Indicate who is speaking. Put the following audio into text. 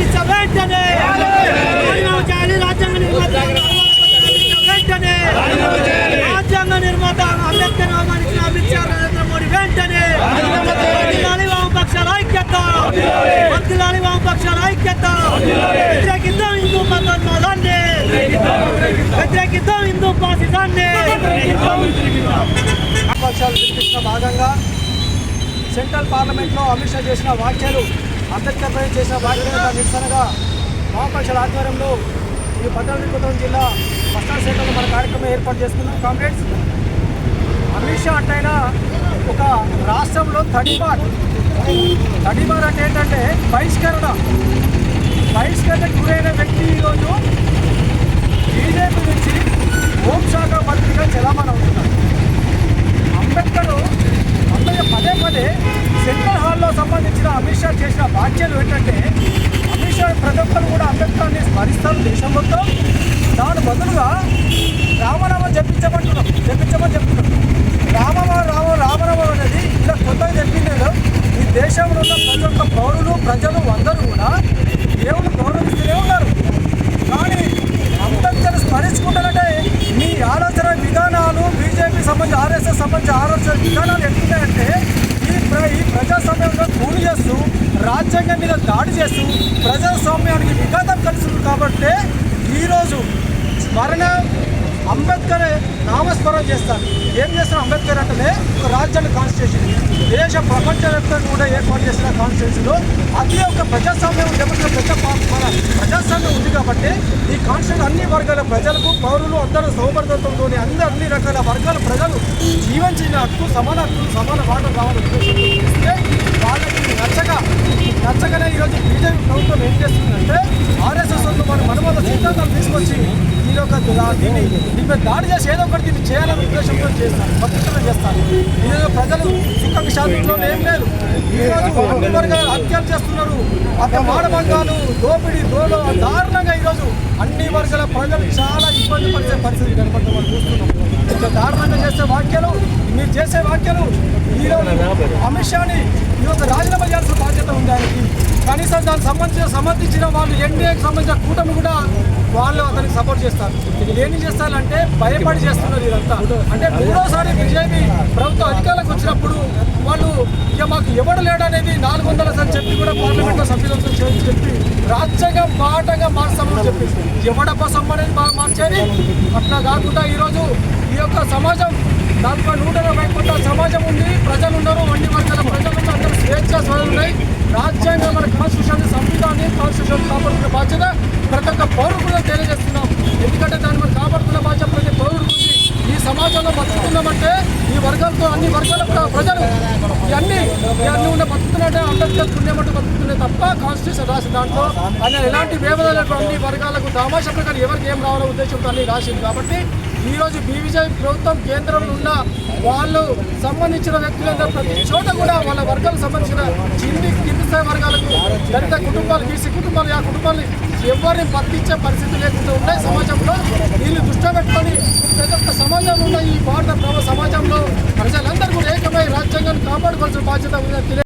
Speaker 1: అమిత్ వెంటనే రాజ్యాంగ నిర్మాత వెంటనే రాజ్యాంగ నిర్మాత అంబేద్కర్ అవమానించిన అమిత్ షా నరేంద్ర మోడీ వెంటనే మంత్రిలాలి వామపక్షాల ఐక్యత మంత్రిలాలి వామపక్షాల ఐక్యత. వ్యతిరేకిద్దాం హిందూ మతాన్ని. వ్యతిరేకిద్దాం హిందూ పాసిదాన్ని
Speaker 2: పక్షాలు వినిపించిన భాగంగా సెంట్రల్ పార్లమెంట్లో అమిత్ షా చేసిన వ్యాఖ్యలు అంబేద్కర్ చేసిన వ్యాఖ్యలకు నిరసనగా వామపక్షాల ఆధ్వర్యంలో ఈ భద్రాద్రి జిల్లా బస్టాండ్ సెంటర్లో మన కార్యక్రమం ఏర్పాటు చేసుకున్నాం కామ్రేడ్స్ అమిత్ షా అంటైనా ఒక రాష్ట్రంలో తడిబార్ తడిబార్ అంటే ఏంటంటే బహిష్కరణ. బహిష్కరణ గురైన వ్యక్తి ఈరోజు అమిత్ షా చేసిన వ్యాఖ్యలు ఏంటంటే అమిత్ షా ప్రతి ఒక్కరు కూడా అంబేద్కర్ని స్మరిస్తారు దేశం మొత్తం. దాని బదులుగా రామనామం జపించమంటున్నాం జపించమని చెప్తున్నాం. రామమ రామ రామనామం అనేది ఇలా కొత్తగా చెప్పింది ఈ దేశంలో ఉన్న ప్రతి ఒక్క పౌరులు ప్రజలు అందరూ కూడా దేవుని గౌరవిస్తూనే ఉన్నారు. కానీ అంబేద్కర్ స్మరించుకుంటారంటే మీ ఆలోచన విధానాలు బీజేపీ సంబంధించి ఆర్ఎస్ఎస్ సంబంధించి ఆలోచన విధానాలు ఎక్కువ ఈ ప్ర ఈ ప్రజాస్వామ్యంలో కూలి చేస్తూ రాజ్యాంగం మీద దాడి చేస్తూ ప్రజాస్వామ్యానికి విఘాతం కలుస్తుంది కాబట్టి ఈరోజు స్మరణ అంబేద్కర్ నామస్మరణ చేస్తారు. ఏం చేస్తారు అంబేద్కర్ అంటే ఒక రాజ్యాంగ కాన్స్టిట్యూషన్ దేశ ప్రపంచవ్యాప్తంగా కూడా ఏర్పాటు చేసిన కాన్స్టిట్యూషన్లో అది ఒక ప్రజాస్వామ్యం డెమోక్రసీ పెద్ద మన ప్రజాస్వామ్యం ఉంది కాబట్టి ఈ కాన్స్టిట్యూషన్ అన్ని వర్గాల ప్రజలకు పౌరులు అందరూ సౌభర్దత్వంతో అందరూ అన్ని రకాల వర్గాల ప్రజలు జీవించిన హక్కు సమాన హక్కు సమాన వాటం కావాలని ఉద్దేశంతో ఇస్తే వాళ్ళకి నచ్చగా నచ్చకనే ఈరోజు బీజేపీ ప్రభుత్వం ఏం చేస్తుందంటే ఆర్ఎస్ఎస్ వాళ్ళు మన మనమత తీసుకొచ్చి మీరు యొక్క దీన్ని దీని మీద దాడి చేసి ఏదో ఒకటి దీన్ని చేయాలనే ఉద్దేశంతో చేస్తారు. భద్రతలు చేస్తాను ఈరోజు ప్రజలు సుఖ శాతంలో ఏం లేదు. ఈరోజు అన్ని వర్గాలు హత్యలు చేస్తున్నారు. అక్కడ మాడబంగాలు దోపిడీ దోలో దారుణంగా ఈరోజు అన్ని వర్గాల ప్రజలు చాలా ఇబ్బంది పడే పరిస్థితి కనపడతాం మనం చూస్తున్నాం. ఇంత దారుణంగా చేసే వాక్యాలు మీరు చేసే వాక్యాలు ఈరోజు అమిత్ షాని ఈరోజు రాజీనామా చేయాల్సిన బాధ్యత ఉంది ఆయనకి. కనీసం దానికి సంబంధించిన సమర్థించిన వాళ్ళు ఎన్డీఏకి సంబంధించిన కూటమి కూడా వాళ్ళు అతనికి సపోర్ట్ చేస్తారు. ఏం చేస్తారంటే భయపడి చేస్తున్నారు ఇదంతా. అంటే మూడోసారి బీజేపీ ప్రభుత్వం అధికారులకు వచ్చినప్పుడు వాళ్ళు ఇక మాకు ఎవడు లేడనేది నాలుగు వందల సార్లు చెప్పి కూడా పార్లమెంట్లో సభ్యులతో చెప్పి రాజ్యాంగం పాఠంగా మార్చామని చెప్పి. ఎవడప్ప సమ్మనేది బాగా మార్చేది? అట్లా కాకుండా ఈరోజు ఈ యొక్క సమాజం దాంట్లో నూట ఇరవై కోట్ల సమాజం ఉంది. ప్రజలు ఉన్నారు అన్ని వర్గాల ప్రజలు ఉన్నారు. అందరూ స్వేచ్ఛ స్వయం ఉన్నాయి రాజ్యాంగం మన కాన్స్టిట్యూషన్ సంవిధాన్ని కాన్స్టిట్యూషన్ కాపాడుతున్న బాధ్యత ప్రతి ఒక్క పౌరుడు కూడా తెలియజేస్తున్నాం ఎందుకంటే దాన్ని మనం కాపాడుతున్న బాధ్యత ప్రతి పౌరుడు ఉంది ఈ సమాజంలో ఈ వర్గాలతో అన్ని వర్గాల ప్రజలు ఇవన్నీ ఇవన్నీ ఉన్న బతుకుతున్నట్టే అంబేద్కర్ పుణ్యమంటూ బతుకుతున్నాయి తప్ప కాన్స్టిట్యూషన్ రాసిన దాంట్లో ఆయన ఎలాంటి వేవదాలకు అన్ని వర్గాలకు దామాష ప్రకారం ఎవరికి ఏం రావాలనే ఉద్దేశంతో అన్ని రాసింది కాబట్టి ఈ రోజు ప్రభుత్వం కేంద్రంలో ఉన్న వాళ్ళు సంబంధించిన వ్యక్తులందరూ ప్రతి చోట కూడా వాళ్ళ వర్గాలకు సంబంధించిన కింది కింది స్థాయి వర్గాలకు దళిత కుటుంబాలు బీసీ కుటుంబాలు ఆ కుటుంబాలు ఎవరిని పట్టించే పరిస్థితి లేకుండా ఉన్నాయి సమాజంలో వీళ్ళు దృష్టి పెట్టుకొని ప్రతి ఉన్న ఈ భారత సమాజంలో ప్రజలందరూ కూడా ఏకమై రాజ్యాంగాన్ని కాపాడుకోవాల్సిన బాధ్యత ఉందని